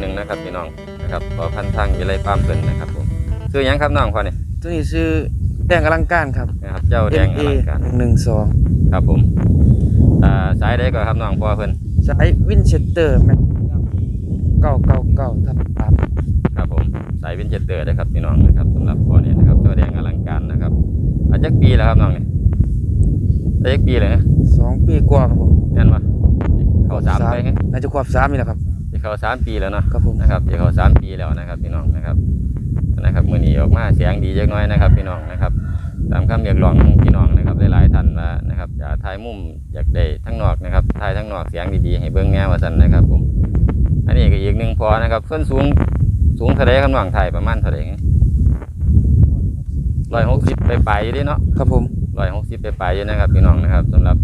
หนึ่งนะครับพี่น้องนะครับพอพันธุ์ทางวิไลฟาร์มเพิ่นนะครับผมซื้อหยังครับน้องพ่อนี่ตัวนี้ชื่อแดงอลังการครับ นะครับเจ้าแดงอ MA ลังการหนึ่งสองครับผมอ่าสายใดก็ครับน้องพ่อเพิ่นสายวินเชสเตอร์แม็กเก้าเก้าเก้าทับสามครับผมสายวินเชสเตอร์นะครับพี่น้องนะครับสำหรับพ่อนี่นะครับเจ้าแดงอลังการนะครับอาจักปีแล้วครับน้องนี่ได้จักปีเลยนะสองปีกว่าครับผมแม่นบ่เข้าสามไปไง น่าจะควบสามนี่แหละครับจะ เข้าสามปีแล้วเนาะครับผมนะครับจะเข้าสามปีแล้วนะครับพี่น้องนะครับนะครับมื้อนี้ออกมาเสียงดีจักหน้อยนะครับ พี่น้องนะครับตามคำเรียกร้องของพี่น้องนะครับหลายๆท่านว่านะครับจะถ่ายมุมอยากได้ทั้งนอกนะครับถ่ายทั้งนอกเสียงดีๆให้เบิ่งแนวว่าซั่นนะครับผมอันนี้ก็อีกหนึ่งพอนะครับส่วนสูงสูงเท่าไรครับน้องถ่ายประมาณเท่าไรร้อยหกสิบไปปลายๆอยู่เดิเนาะครับผมร้อยหกสิบไปปลายๆอยู่นะครับ พี่น้องนะครับสำหรับ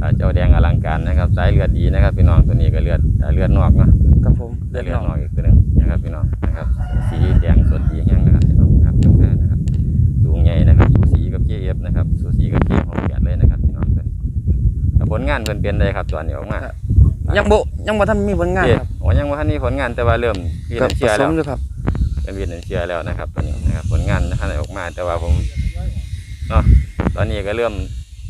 อ่าเจ้าแดงอลังการนะครับ สายเลือดดีนะครับ พี่น้องตัวนี้ก็เลือดอ่าเลือดนอกเนาะ ครับผมเลือดนอกอีกตัวหนึงนะครับพี่น้องนะครับสีแดงสดดีแห้งนะครับพี่น้องครับตรงนี้นะครับสูงใหญ่นะครับสูสีกับเจเอฟนะครับสูสีกับเจของแปดเลยนะครับพี่น้องตัวนี้แต่ผลงานเพิ่นเป็นได้ครับตอนนี้ออกมายังโบยังบ่ทันมีผลงานเจ๊ครับโอ้ยังว่าทันมีผลงานแต่ว่าเริ่มพี่กับน้ำผเชื่อสแล้วมอยู่ครับ เป็นพี่น้ำเชื่อแล้วนะครับตัวนี้นะครับผลงานท่านได้ออกมาแต่ว่าผมเนาะตอนนี้ก็เริ่ม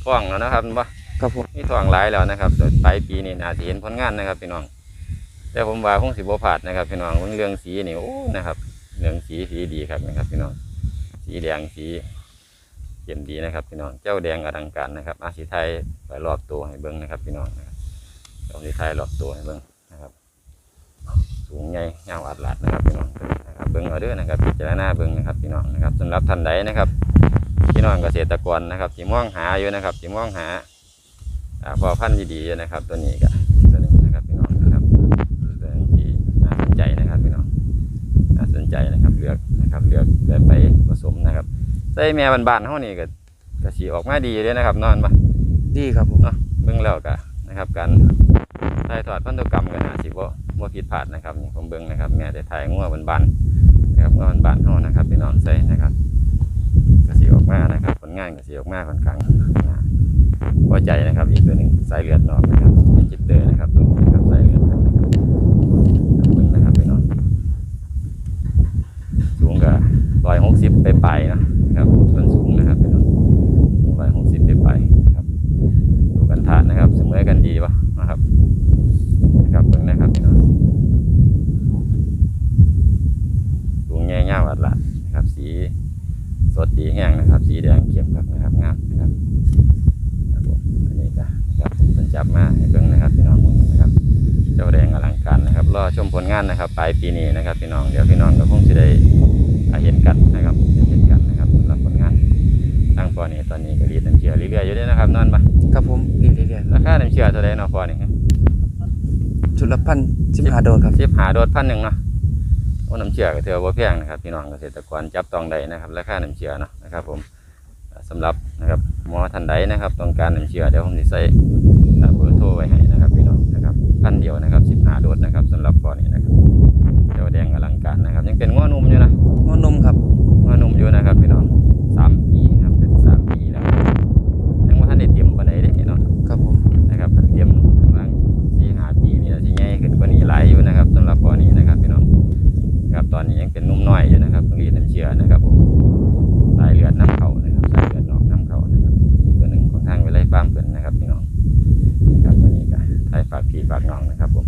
ท่วงแล้วนะครับว่า ครับผมมีท่วงหลายแล้วนะครับโดยปลายปีนี้น่าจะเห็นผลงานนะครับพี่น้อง แต่ผมว่าคงสิบ่พลาดนะครับพี่น้องเรื่องสีนี่โอ้นะครับเรื่องสีสีดีครับนะครับพี่น้องสีแดงสีเยี่ยมดีนะครับพี่น้องเจ้าแดงอลังการนะครับอาสีไทยไปรอบตัวให้เบิ้งนะครับพี่น้องนะครับอาสีไทยรอบตัวให้เบิ้งนะครับ สูงใหญ่ยาวอัดหลัดนะครับพี่น้องนะครับเบิ้งเอาด้อนะครับพิจารณาเบิ้งนะครับพี่น้องนะครับสำหรับท่านใดนะครับพี่น้องเกษตรกรนะครับที่มองหาอยู่นะครับที่มองหาพอพันธุ์ดีๆนะครับ ตัวนี้ก็ ใจนะครับ เลือกนะครับ เลือกเลือกไปผสมนะครับ ใส่แม่บ้านๆเฮานี่ก็ก็สิออกมาดีเลยนะครับนอนปะดีครับผมเนาะเบิ่งแล้วก็นะครับการถ่ายทอดพันธุกรรมก็น่าสิบ่บ่ผิดพลาดนะครับนี่ผมเบิ่งนะครับแม่ได้ถ่ายงัวบ้านๆนะครับงัวบ้านๆเฮานะครับพี่น้องใส่นะครับก็สิออกมานะครับ ผลงานก็สิออกมาค่อนข้างน่าพอใจนะครับ อีกตัวหนึ่งสายเลือดนอกนะครับเป็นจิตเตอร์นะครับตัวนี้นะครับสายเลือดนะครับเบิ่งนะครับพี่น้องสูงก็ร้ อยหกสิบไปนะครับส่วนสูงนะครับเป็นสูงร้อยหกสิบไปครับดูกันฐานนะครับ เสมอกันดีปะนะครับนะครับเบิ่งนะครับพี่น้องสูงแง่เง่าอัดละนะครับ สีสดดีแห้งนะครับ สีแดงเข้มครับนะครับงามนะครับครับผมอันนี้ก็นะครับผมเป็นจับมาให้เบิ่งนะครับพี่น้องนะครับเจ้าแดงอลังการนะครับรอชมผลงานนะครับปลายปีนี้นะครับ พี่น้องเดี๋ยวพี่น้องก็คงจะได้ ชื่อเท่าไรเนาะปอนี่ๆจุดละพันสิบห้าโดสครับสิบหาโดดพันหนึ่งเนาะโอ้น้ำเชื่อก็ถือว่าบ่แพงนะครับพี่น้องเกษตรกรจับต้องได้นะครับราคาน้ำเชื่อเนาะนะครับ ผมอ่าสำหรับนะครับหมอท่านใดนะครับ ต้องการน้ำเชื่อเดี๋ยวผมจะใส่อ่าเบอร์โทรไว้ให้นะครับพี่น้องนะครับพันเดียวนะครับสิบหาโดดนะครับสำหรับปอนี่นะครับเจ้าแดงอลังการนะครับ ยังเป็นง้อนุ่มอยู่นะงอนมครับมาหนุ่มอยู่นะครับ พี่น้องสามปีนะครับ ฝากพี่ฝากน้องนะครับผม